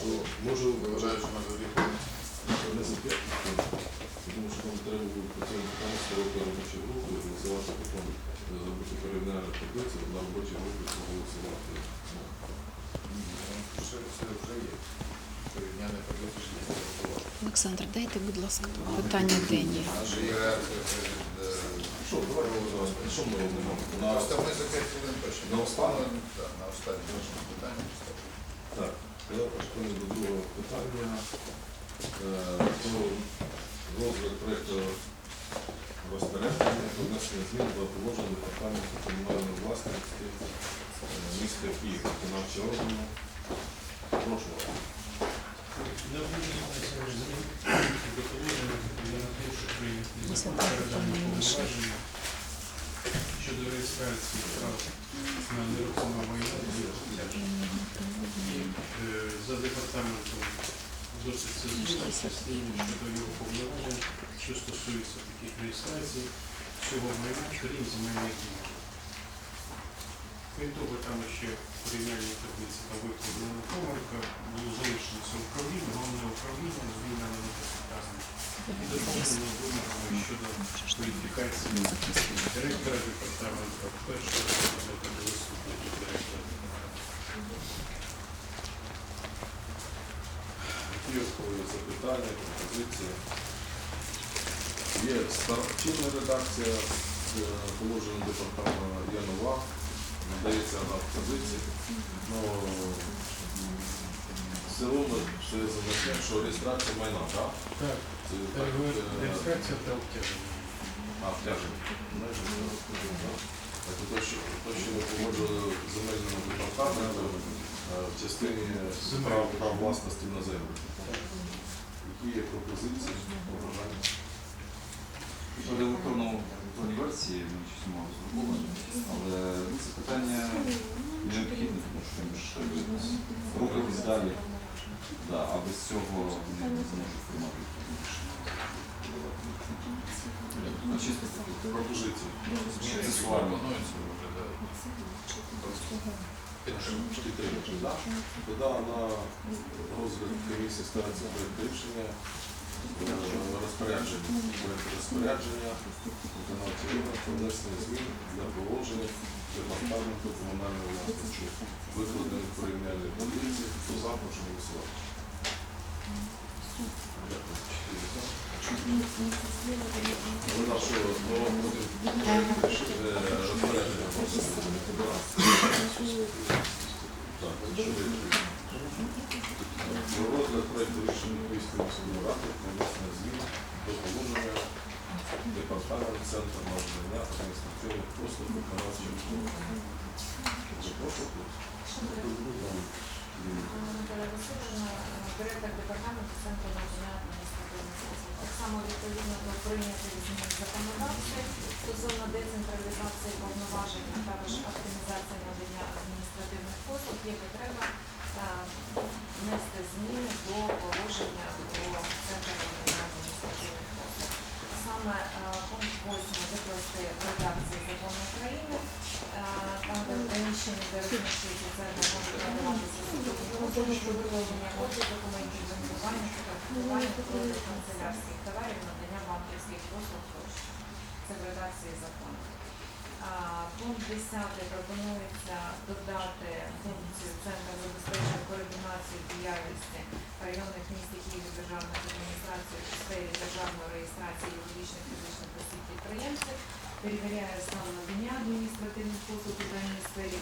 що можу, вважаю, що на завдяки не зап'ятку, тому що нам треба було по цьому питанню створити робочу групу і голосувати потім е, зробити перевіряльну таблицю на робочій групі проголосувати. Ну. Голосувати. Олександр, дайте, будь ласка, питання Дені. Що, давай голосувати. Що ми робимо? На останній за 5 хвилин точно. На останні Так, на останній питання я переходимо до другого питання. Е, Про розгляд проєкту розпорядження про внесення змін до положення департаменту комунальної власності е, міста Київ, виконавчого органу. Прошу вас. Щодо реєстрації прав на нерухоме зміна що стосується таких реєстрацій, всього майна, крім земельних. Крім того, там ще порівняльні таблиці та викладена помилка, було залишено це управління, головне управління, змінено на департамент. І доповнено вимогами щодо кваліфікації директора департаменту, першого заступника до заступника директора департаменту. Є запитання, пропозиції? Є старчинна редакція е, положення департаменту є нова, надається в позиції. Ну, все одно це зазначає, що реєстрація майна, так? Так, Це так, е, реєстрація та обтяження. А. Знаєш, це, те, що, ви погодили земельному департаменту е, в частині прав, прав власності на землю. Які є пропозиції, побажання? Щодо електронного електронної версії, ми щось мало зробили, але це питання необхідне, тому що ми ж рухатись далі, да, а без цього не, не зможуть приймати рішення. Ну, Чисто Пропозиції. Процесуально. Підтримати? Тоді на розгляд комісії ставиться проєкт рішення, е, розпорядження, проєкт розпорядження, виконавчий про внесення змін для положення департаменту комунальної власності, викладені в порівняльній таблиці, хто за, голосувати. Дякую. Нашого нового буде рішення, е, розпорядження просите. Так, чотири. Про розгляд проєкту рішення Київської міської ради внесення змін до положення департаменту центру надання адміністративних послуг виконавчим органам. Прошу, Наталя директор департаменту центру надання адміністративних послуг. Так само відповідно до прийнятих змін в стосовно децентралізації повноважень, а також оптимізації надання адміністративних послуг є потреба е, внести зміни до положення про центр надання адміністративних послуг. Саме е, пункт 8 викласти в редакції закону України, е, там де в приміщенні, де розміщується центр, можуть надаватися офісу документів продаж канцелярських товарів, надання банківських послуг тощо. Це в закону. Пункт 10 пропонується додати функцію Центру координації діяльності районних міст і Києві державних адміністрацій у сфері державної реєстрації юридичних фізичних осіб підприємців, перевіряє стан надання адміністративних послуг у даній сфері,